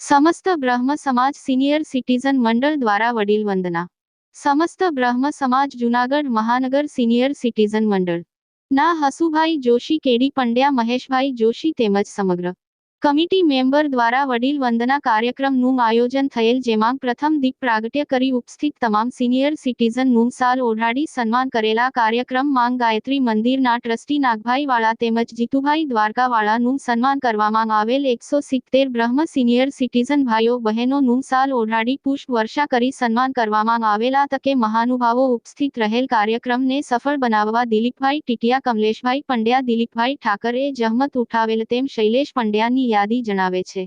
સમસ્ત બ્રહ્મ સમાજ સિનિયર સિટીઝન મંડળ દ્વારા વડીલ વંદના સમસ્ત બ્રહ્મ સમાજ જુનાગઢ મહાનગર સિનિયર સિટીઝન મંડળ. ના હસુભાઈ જોશી કેડી પંડ્યા મહેશભાઈ જોશી તેમજ સમગ્ર કમિટી મેમ્બર દ્વારા વડીલ વંદના કાર્યક્રમનું આયોજન થયેલ જેમાં પ્રથમ દીપ પ્રાગટ્ય કરી ઉપસ્થિત તમામ સિનિયર સિટીઝનનું સાલ ઓઢાડી સન્માન કરેલા કાર્યક્રમ માંગ ગાયત્રી મંદિરના ટ્રસ્ટી નાગભાઈવાળા તેમજ જીતુભાઈ દ્વારકાવાળાનું સન્માન કરવામાં આવેલ એકસો સિત્તેર બ્રહ્મ સિનિયર સિટીઝન ભાઈઓ બહેનોનું સાલ ઓઢાડી પુષ્પ વર્ષા કરી સન્માન કરવામાં આવેલા તકે મહાનુભાવો ઉપસ્થિત રહેલ કાર્યક્રમને સફળ બનાવવા દિલીપભાઈ ટીટિયા, કમલેશભાઈ પંડ્યા, દિલીપભાઈ ઠાકરે જહમત ઉઠાવેલ તેમ શૈલેષ પંડ્યાની યાદી જણાવે છે.